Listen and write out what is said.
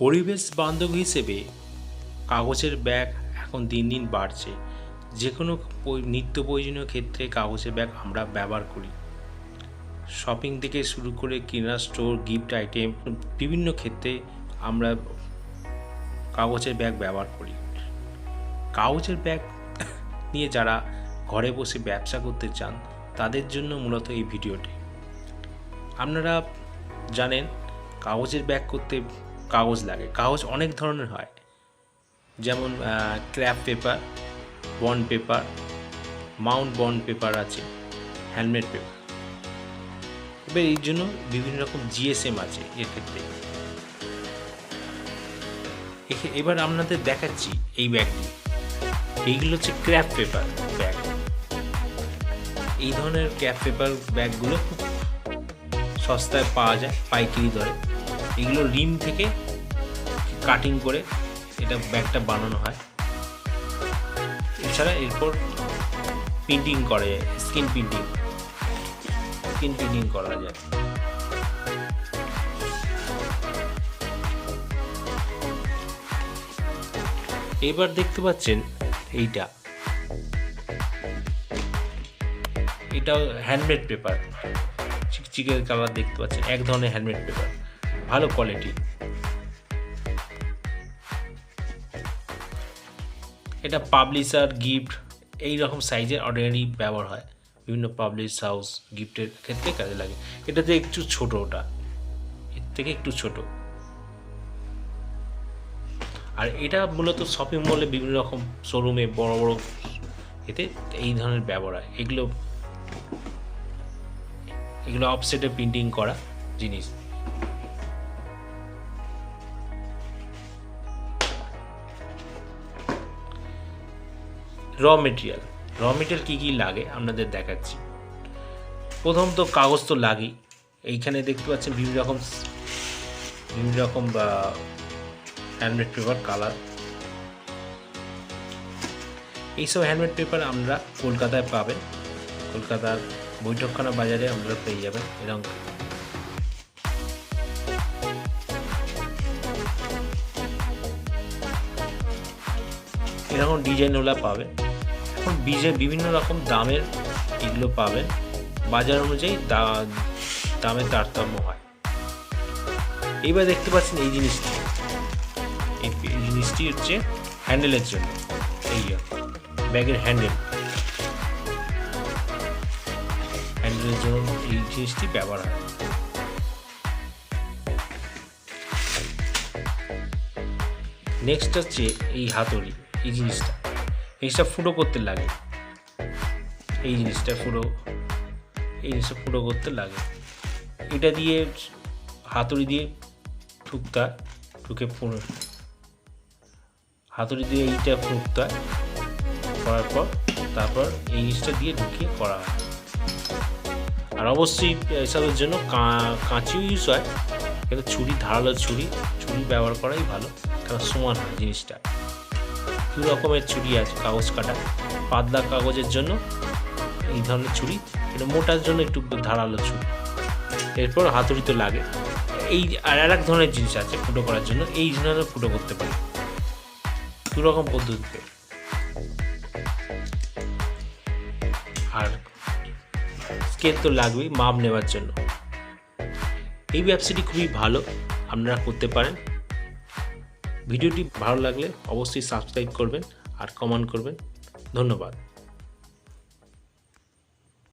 পরিবেশ বান্ধব হিসেবে কাগজের ব্যাগ এখন দিন দিন বাড়ছে। যে কোনো নিত্য প্রয়োজনীয় ক্ষেত্রে কাগজের ব্যাগ আমরা ব্যবহার করি। শপিং থেকে শুরু করে কেনার স্টোর, গিফট আইটেম, বিভিন্ন ক্ষেত্রে আমরা কাগজের ব্যাগ ব্যবহার করি। কাগজের ব্যাগ নিয়ে যারা ঘরে বসে ব্যবসা করতে চান, তাদের জন্য মূলত এই ভিডিওটি। আপনারা জানেন, কাগজের ব্যাগ করতে কাগজ লাগে। কাগজ অনেক ধরনের হয়। যেমন crepe paper, bond paper, mount bond paper আছে, হ্যান্ডমেড পেপার। এবার এই জন্য বিভিন্ন রকম জিএসএম আছে এর ক্ষেত্রে। এখে- এবার আপনাদের দেখাচ্ছি এই ব্যাগটি। এইগুলো হচ্ছে ক্র্যাপ পেপার ব্যাগ। এই ধরনের ক্র্যাপ পেপার ব্যাগগুলো খুব সস্তায় পাওয়া যায়, পাইকারি দরে। এগুলো রিম থেকে কাটিং করে এটা ব্যাগটা বানানো হয়। এছাড়া এরপর প্রিন্টিং করে স্ক্রিন প্রিন্টিং স্ক্রিন প্রিন্টিং করা যায়। এবার দেখতে পাচ্ছেন এইটা। এটাও হ্যান্ডমেড পেপার চিকচিকের কালার দেখতে পাচ্ছেন। এক ধরনের হ্যান্ডমেড পেপার ভালো কোয়ালিটি এটা পাবলিশার গিফট এই রকম সাইজের অর্ডিনারি ব্যবহার হয়। বিভিন্ন পাবলিশ হাউস গিফটের ক্ষেত্রে কাজে লাগে। এটাতে একটু ছোট ওটা, এর থেকে একটু ছোট। আর এটা মূলত শপিং মলে বিভিন্ন রকম শোরুমে বড় বড় এতে এই ধরনের ব্যবহার হয়। এগুলো এগুলো অফসেটে প্রিন্টিং করা জিনিস। র মেটেরিয়াল র মেটেরিয়াল কী কী লাগে আপনাদের দেখাচ্ছি। প্রথম তো কাগজ তো লাগেই। এইখানে দেখতে পাচ্ছেন বিভিন্ন রকম বিভিন্ন রকম বা হ্যান্ডমেড পেপার কালার এইসব হ্যান্ডমেড পেপার আমরা কলকাতায় পাবেন। কলকাতার বৈঠকখানা বাজারে আপনারা পেয়ে যাবেন এরকম। এরকম ডিজাইনওয়ালা পাবেন। এখন বিজে বিভিন্ন রকম দামের এগুলো পাবেন। বাজার অনুযায়ী দামের তারতম্য হয়। এইবার দেখতে পাচ্ছেন এই জিনিসটি। এই জিনিসটি হচ্ছে হ্যান্ডেলের জন্য। এই ব্যাগের হ্যান্ডেল। হ্যান্ডেলের জন্য এই জিনিসটি ব্যবহার হয়। নেক্সট হচ্ছে এই হাতুড়ি, এই জিনিসটা। এই জিনিসটা ফুটো করতে লাগে। এই জিনিসটা ফুটো, এই জিনিসটা ফুটো করতে লাগে। এটা দিয়ে হাতুড়ি দিয়ে ঠুকতে, ঠুকে পুরো। হাতুড়ি দিয়ে এইটা ঠুকতে হয় করার পর তারপর এই জিনিসটা দিয়ে ঢুকিয়ে করা হয়। আর অবশ্যই এসবের জন্য কাঁচিও ইউজ হয়। কিন্তু ছুরি, ধারালো ছুরি ছুরি ব্যবহার করাই ভালো। কারণ সমান হয় জিনিসটা। দু রকমের ছুরি আছে, কাগজ কাটা। পাতলা কাগজের জন্য এই ধরনের ছুরি এটা মোটার জন্য একটু ধারালো ছুরি এরপর হাতুড়ি তো লাগে। এই আর আর এক ধরনের জিনিস আছে ফুটো করার জন্য, এই ধরনের ফুটো করতে পারে। দু রকম পদ্ধতিতে। আর স্কেল তো লাগবেই, মাপ নেওয়ার জন্য। এই ব্যবসাটি খুবই ভালো, আপনারা করতে পারেন। ভিডিওটি ভালো লাগলে অবশ্যই সাবস্ক্রাইব করবেন আর কমেন্ট করবেন। ধন্যবাদ।